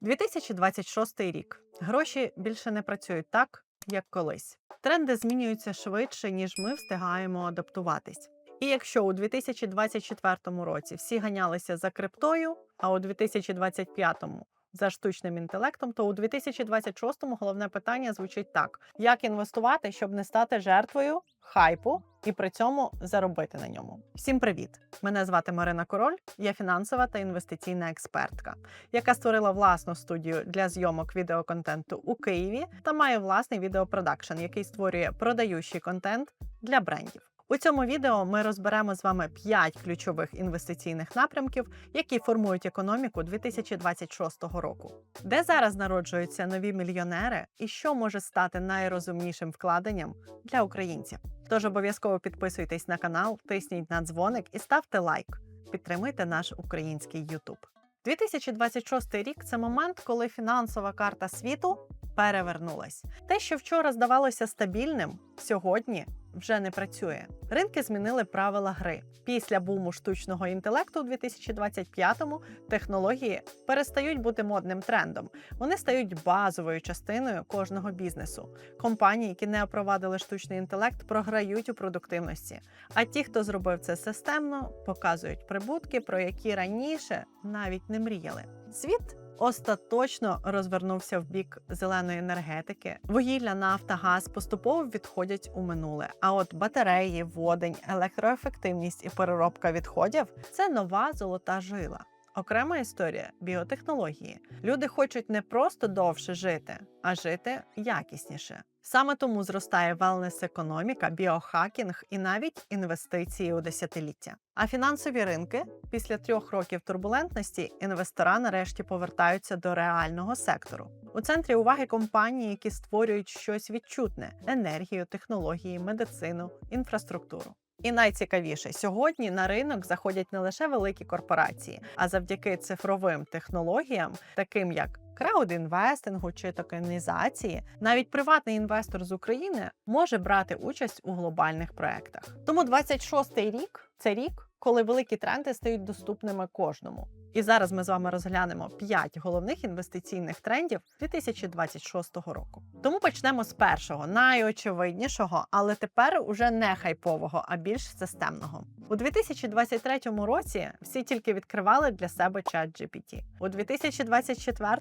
2026 рік. Гроші більше не працюють так, як колись. Тренди змінюються швидше, ніж ми встигаємо адаптуватись. І якщо у 2024 році всі ганялися за криптою, а у 2025 за штучним інтелектом, то у 2026 головне питання звучить так: як інвестувати, щоб не стати жертвою хайпу і при цьому заробити на ньому. Всім привіт! Мене звати Марина Король, я фінансова та інвестиційна експертка, яка створила власну студію для зйомок відеоконтенту у Києві та має власний відеопродакшн, який створює продаючий контент для брендів. У цьому відео ми розберемо з вами 5 ключових інвестиційних напрямків, які формують економіку 2026 року. Де зараз народжуються нові мільйонери і що може стати найрозумнішим вкладенням для українців? Тож обов'язково підписуйтесь на канал, тисніть на дзвоник і ставте лайк. Підтримуйте наш український YouTube. 2026 рік це момент, коли фінансова карта світу перевернулась. Те, що вчора здавалося стабільним, сьогодні вже не працює. Ринки змінили правила гри. Після буму штучного інтелекту у 2025-му технології перестають бути модним трендом. Вони стають базовою частиною кожного бізнесу. Компанії, які не опровадили штучний інтелект, програють у продуктивності. А ті, хто зробив це системно, показують прибутки, про які раніше навіть не мріяли. Світ остаточно розвернувся в бік зеленої енергетики. Вугілля, нафта, газ поступово відходять у минуле. А от батареї, водень, електроефективність і переробка відходів це нова золота жила. Окрема історія біотехнології. Люди хочуть не просто довше жити, а жити якісніше. Саме тому зростає велнес-економіка, біохакінг і навіть інвестиції у десятиліття. А фінансові ринки після трьох років турбулентності інвестора нарешті повертаються до реального сектору. У центрі уваги компанії, які створюють щось відчутне: енергію, технології, медицину, інфраструктуру. І найцікавіше, сьогодні на ринок заходять не лише великі корпорації, а завдяки цифровим технологіям, таким як краудінвестингу чи токенізації, навіть приватний інвестор з України може брати участь у глобальних проектах. Тому 26-й рік це рік, коли великі тренди стають доступними кожному. І зараз ми з вами розглянемо 5 головних інвестиційних трендів 2026 року. Тому почнемо з першого, найочевиднішого, але тепер уже не хайпового, а більш системного. У 2023 році всі тільки відкривали для себе чат GPT. У 2024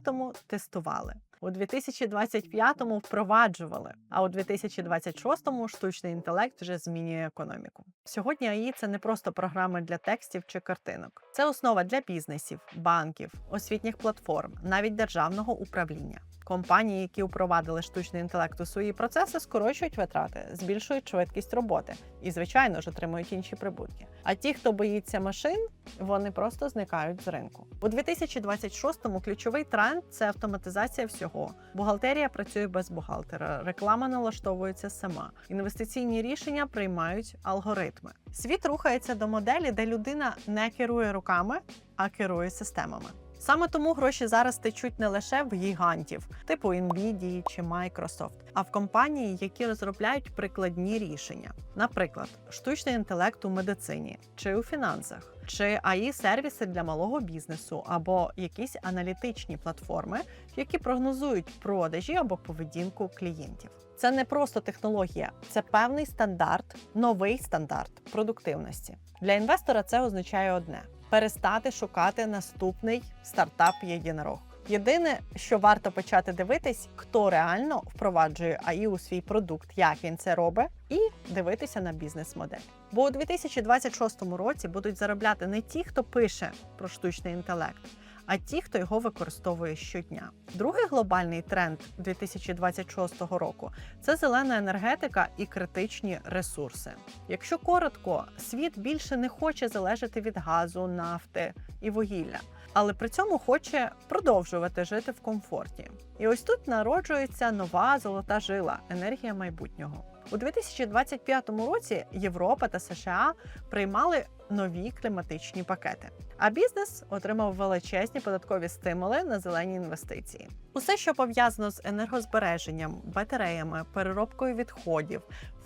тестували. У 2025-му впроваджували, а у 2026-му штучний інтелект вже змінює економіку. Сьогодні АІ це не просто програми для текстів чи картинок. Це основа для бізнесів, банків, освітніх платформ, навіть державного управління. Компанії, які впровадили штучний інтелект у свої процеси, скорочують витрати, збільшують швидкість роботи і, звичайно ж, отримують інші прибутки. А ті, хто боїться машин, вони просто зникають з ринку. У 2026-му ключовий тренд це автоматизація всього. Бухгалтерія працює без бухгалтера, реклама налаштовується сама. Інвестиційні рішення приймають алгоритми. Світ рухається до моделі, де людина не керує руками, а керує системами. Саме тому гроші зараз течуть не лише в гігантів, типу Nvidia чи Microsoft, а в компанії, які розробляють прикладні рішення, наприклад, штучний інтелект у медицині чи у фінансах, чи ai сервіси для малого бізнесу, або якісь аналітичні платформи, які прогнозують продажі або поведінку клієнтів. Це не просто технологія, це певний стандарт, новий стандарт продуктивності. Для інвестора це означає одне перестати шукати наступний стартап єдинорог. Єдине, що варто почати дивитись, хто реально впроваджує АІ у свій продукт, як він це робить, і дивитися на бізнес-модель. Бо у 2026 році будуть заробляти не ті, хто пише про штучний інтелект, а ті, хто його використовує щодня. Другий глобальний тренд 2026 року це зелена енергетика і критичні ресурси. Якщо коротко, світ більше не хоче залежати від газу, нафти і вугілля. Але при цьому хоче продовжувати жити в комфорті. І ось тут народжується нова золота жила енергія майбутнього. У 2025 році Європа та США приймали нові кліматичні пакети. А бізнес отримав величезні податкові стимули на зелені інвестиції. Усе, що пов'язано з енергозбереженням, батареями, переробкою відходів,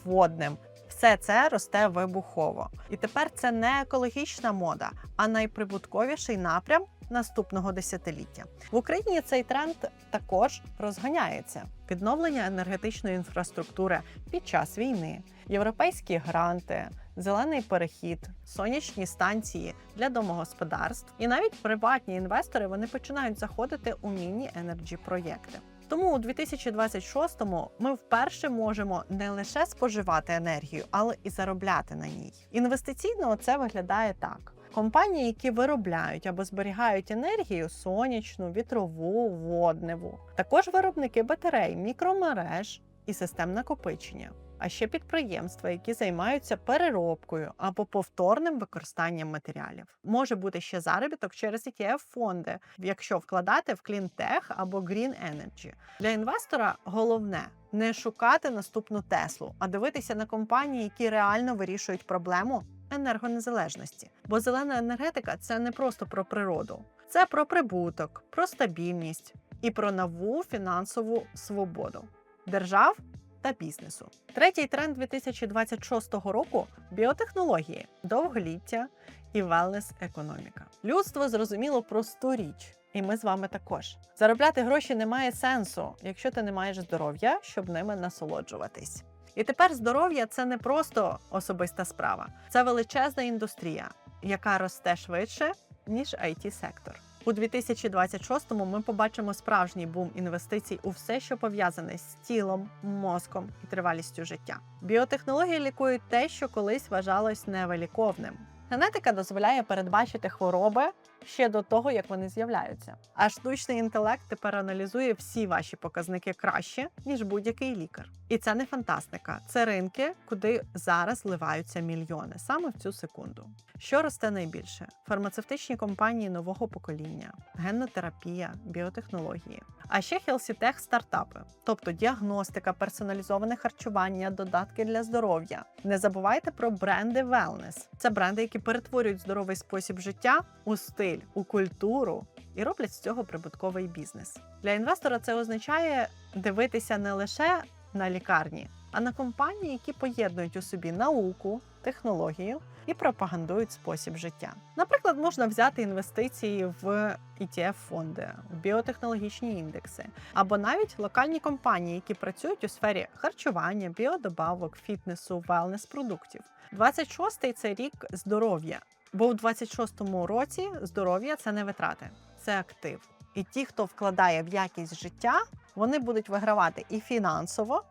водним. Все це росте вибухово. І тепер це не екологічна мода, а найприбутковіший напрям наступного десятиліття. В Україні цей тренд також розганяється. Відновлення енергетичної інфраструктури під час війни, європейські гранти, зелений перехід, сонячні станції для домогосподарств і навіть приватні інвестори вони починають заходити у міні-енерджі проєкти. Тому у 2026-му ми вперше можемо не лише споживати енергію, але і заробляти на ній. Інвестиційно це виглядає так. Компанії, які виробляють або зберігають енергію сонячну, вітрову, водневу, також виробники батарей, мікромереж і систем накопичення, а ще підприємства, які займаються переробкою або повторним використанням матеріалів. Може бути ще заробіток через etf фонди, якщо вкладати в клінтех або Green Energy. Для інвестора головне не шукати наступну Теслу, а дивитися на компанії, які реально вирішують проблему енергонезалежності. Бо зелена енергетика це не просто про природу, це про прибуток, про стабільність і про нову фінансову свободу держав та бізнесу. Третій тренд 2026 року біотехнології, довголіття і велнес-економіка. Людство зрозуміло просту річ. І ми з вами також. Заробляти гроші не має сенсу, якщо ти не маєш здоров'я, щоб ними насолоджуватись. І тепер здоров'я це не просто особиста справа, це величезна індустрія, яка росте швидше ніж it сектор у 2026-му Ми побачимо справжній бум інвестицій у все, що пов'язане з тілом, мозком і тривалістю життя. Біотехнології лікують те, що колись вважалось невиліковним. Генетика дозволяє передбачити хвороби ще до того, як вони з'являються. А штучний інтелект тепер аналізує всі ваші показники краще, ніж будь-який лікар. І це не фантастика, це ринки, куди зараз вливаються мільйони саме в цю секунду. Що росте найбільше? Фармацевтичні компанії нового покоління, геннотерапія, біотехнології, а ще хелсітех стартапи, тобто діагностика, персоналізоване харчування, додатки для здоров'я. Не забувайте про бренди wellness. Це бренди, які перетворюють здоровий спосіб життя у стиль, у культуру і роблять з цього прибутковий бізнес. Для інвестора це означає дивитися не лише на лікарні, а на компанії, які поєднують у собі науку, технологію і пропагандують спосіб життя. Наприклад, можна взяти інвестиції в etf фонди в біотехнологічні індекси, або навіть локальні компанії, які працюють у сфері харчування, біодобавок, фітнесу, велнес продуктів. 26-й – це рік здоров'я. Бо у 26-му році здоров'я це не витрати, це актив. І ті, хто вкладає в якість життя, вони будуть вигравати і фінансово,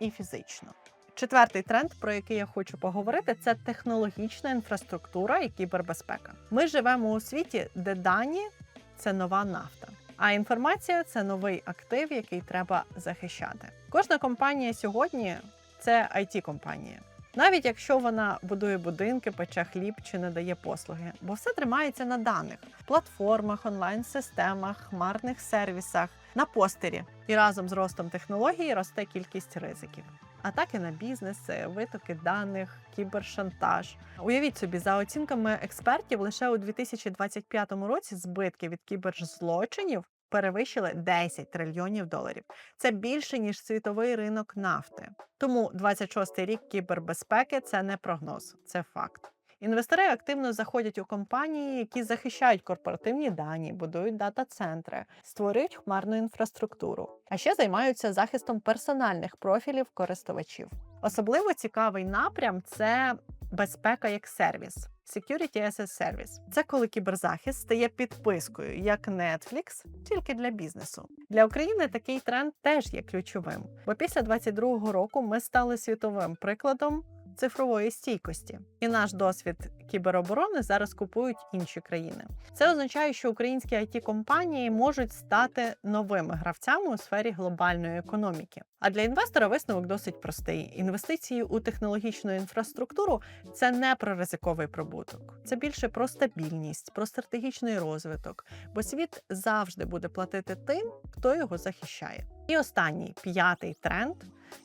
і фізично. Четвертий тренд, про який я хочу поговорити, це технологічна інфраструктура і кібербезпека. Ми живемо у світі, де дані це нова нафта, а інформація це новий актив, який треба захищати. Кожна компанія сьогодні це it компанія навіть якщо вона будує будинки, пече хліб чи надає послуги, бо все тримається на даних платформах, онлайн-системах, хмарних сервісах, на постері. І разом з ростом технологій росте кількість ризиків. Атаки на бізнес, витоки даних, кібершантаж. Уявіть собі, за оцінками експертів, лише у 2025 році збитки від кіберзлочинів перевищили 10 трильйонів доларів. Це більше ніж світовий ринок нафти. Тому 26-й рік кібербезпеки це не прогноз, це факт. Інвестори активно заходять у компанії, які захищають корпоративні дані, будують дата-центри, створюють хмарну інфраструктуру, а ще займаються захистом персональних профілів користувачів. Особливо цікавий напрям це безпека як сервіс. Security as a Service. Це коли кіберзахист стає підпискою, як Netflix, тільки для бізнесу. Для України такий тренд теж є ключовим, бо після 2022 року ми стали світовим прикладом цифрової стійкості. І наш досвід кібероборони зараз купують інші країни. Це означає, що українські it компанії можуть стати новими гравцями у сфері глобальної економіки. А для інвестора висновок досить простий: інвестиції у технологічну інфраструктуру це не про ризиковий прибуток, це більше про стабільність, про стратегічний розвиток, бо світ завжди буде платити тим, хто його захищає. І останній п'ятий тренд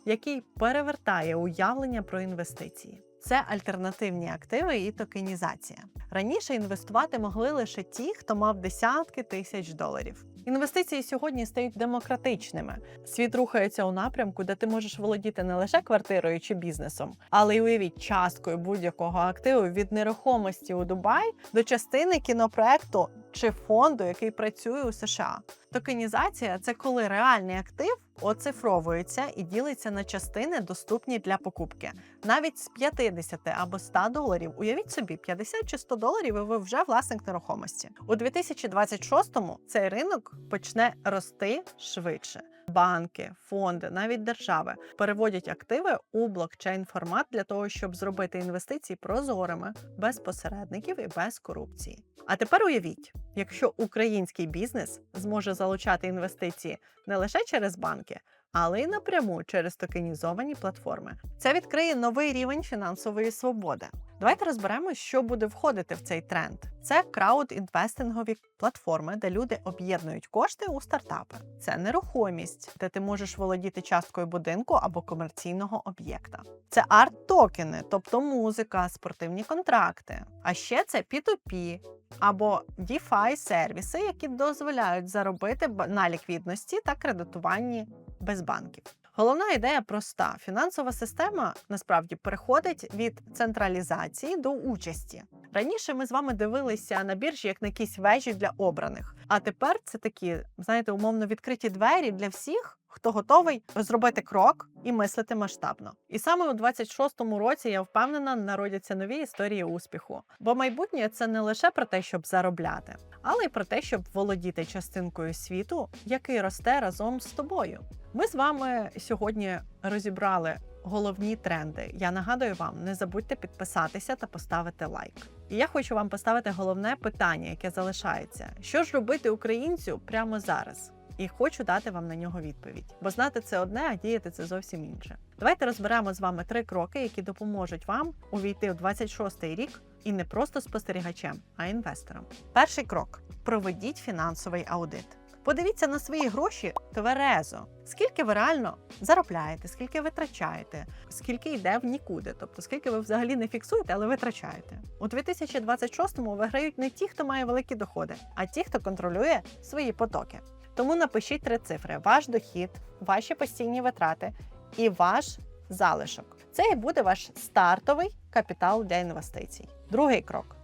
який перевертає уявлення про інвестиції. Це альтернативні активи і токенізація. Раніше інвестувати могли лише ті, хто мав десятки тисяч доларів. Інвестиції сьогодні стають демократичними. Світ рухається у напрямку, де ти можеш володіти не лише квартирою чи бізнесом, але й уявіть часткою будь-якого активу від нерухомості у Дубай до частини кінопроекту чи фонду, який працює у США. Токенізація це коли реальний актив оцифровується і ділиться на частини, доступні для покупки. Навіть з 50 або 100 доларів. Уявіть собі, 50 чи 100 доларів, і ви вже власник нерухомості. У 2026-му цей ринок почне рости швидше. Банки, фонди, навіть держави переводять активи у блокчейн формат для того, щоб зробити інвестиції прозорими, без посередників і без корупції. А тепер уявіть, якщо український бізнес зможе залучати інвестиції не лише через банки, але й напряму через токенізовані платформи. Це відкриє новий рівень фінансової свободи. Давайте розберемо, що буде входити в цей тренд. Це крауд-інвестингові платформи, де люди об'єднують кошти у стартапи. Це нерухомість, де ти можеш володіти часткою будинку або комерційного об'єкта. Це арт-токени, тобто музика, спортивні контракти. А ще це P2P або DeFi сервіси, які дозволяють заробити на ліквідності та кредитуванні без банків. Головна ідея проста: фінансова система насправді переходить від централізації до участі. Раніше ми з вами дивилися на біржі як на якісь вежі для обраних. А тепер це такі, знаєте, умовно відкриті двері для всіх, хто готовий зробити крок і мислити масштабно. І саме у 26-му році я впевнена, народяться нові історії успіху. Бо майбутнє це не лише про те, щоб заробляти, але й про те, щоб володіти частинкою світу, який росте разом з тобою. Ми з вами сьогодні розібрали головні тренди. Я нагадую вам, не забудьте підписатися та поставити лайк. І я хочу вам поставити головне питання, яке залишається: що ж робити українцю прямо зараз? І хочу дати вам на нього відповідь. Бо знати це одне, а діяти це зовсім інше. Давайте розберемо з вами три кроки, які допоможуть вам увійти в 26-й рік і не просто спостерігачем, а інвестором. Перший крок: проведіть фінансовий аудит. Подивіться на свої гроші тверезо. Скільки ви реально заробляєте, скільки витрачаєте, скільки йде в нікуди, тобто скільки ви взагалі не фіксуєте, але витрачаєте. У 2026-му виграють не ті, хто має великі доходи, а ті, хто контролює свої потоки. Тому напишіть три цифри: ваш дохід, ваші постійні витрати і ваш залишок. Це і буде ваш стартовий капітал для інвестицій. Другий крок: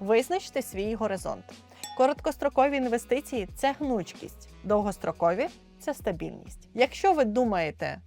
визначте свій горизонт. Короткострокові інвестиції це гнучкість, довгострокові це стабільність. Якщо ви думаєте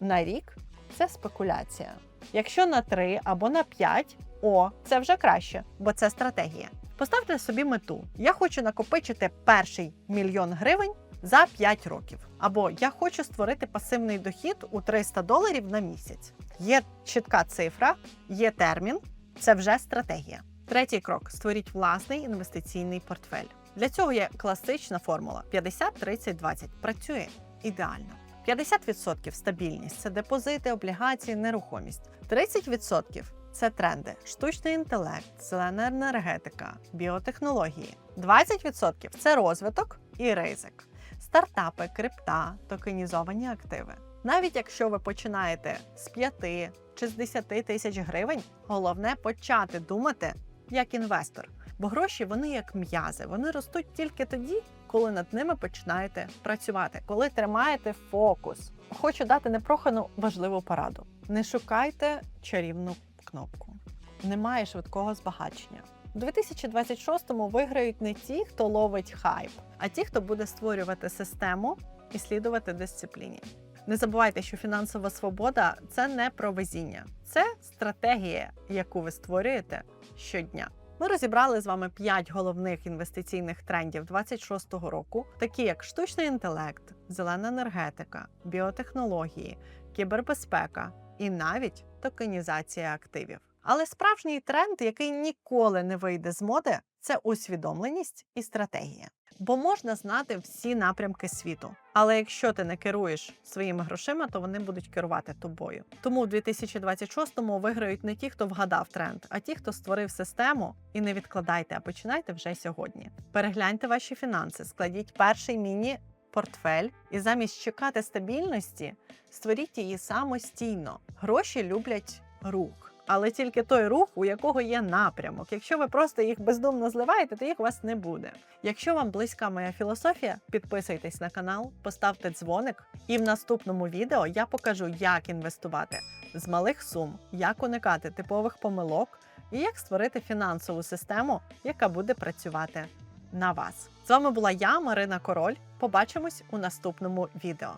на рік, це спекуляція. Якщо на 3 або на 5, о, це вже краще, бо це стратегія. Поставте собі мету: я хочу накопичити перший мільйон гривень за 5 років. Або я хочу створити пасивний дохід у 300 доларів на місяць. Є чітка цифра, є термін, це вже стратегія. Третій крок: створіть власний інвестиційний портфель. Для цього є класична формула 50-30-20. Працює ідеально. 50% стабільність це депозити, облігації, нерухомість. 30% це тренди, штучний інтелект, зелена енергетика, біотехнології. 20% це розвиток і ризик, стартапи, крипта, токенізовані активи. Навіть якщо ви починаєте з 5 чи з 10 тисяч гривень, головне почати думати як інвестор. Бо гроші вони як м'язи, вони ростуть тільки тоді, коли над ними починаєте працювати, коли тримаєте фокус. Хочу дати непрохану важливу пораду: не шукайте чарівну кнопку. Немає швидкого збагачення. У 2026-му виграють не ті, хто ловить хайп, а ті, хто буде створювати систему і слідувати дисципліні. Не забувайте, що фінансова свобода це не про везіння, це стратегія, яку ви створюєте щодня. Ми розібрали з вами 5 головних інвестиційних трендів 26-го року, такі як штучний інтелект, зелена енергетика, біотехнології, кібербезпека і навіть токенізація активів. Але справжній тренд, який ніколи не вийде з моди, це усвідомленість і стратегія. Бо можна знати всі напрямки світу. Але якщо ти не керуєш своїми грошима, то вони будуть керувати тобою. Тому в 2026-му виграють не ті, хто вгадав тренд, а ті, хто створив систему. І не відкладайте, а починайте вже сьогодні. Перегляньте ваші фінанси, складіть перший міні. Портфель і замість чекати стабільності, створіть її самостійно. Гроші люблять рух, але тільки той рух, у якого є напрямок. Якщо ви просто їх бездумно зливаєте, то їх у вас не буде. Якщо вам близька моя філософія, підписуйтесь на канал, поставте дзвоник, і в наступному відео я покажу, як інвестувати з малих сум, як уникати типових помилок і як створити фінансову систему, яка буде працювати на вас. З вами була я, Марина Король. Побачимось у наступному відео.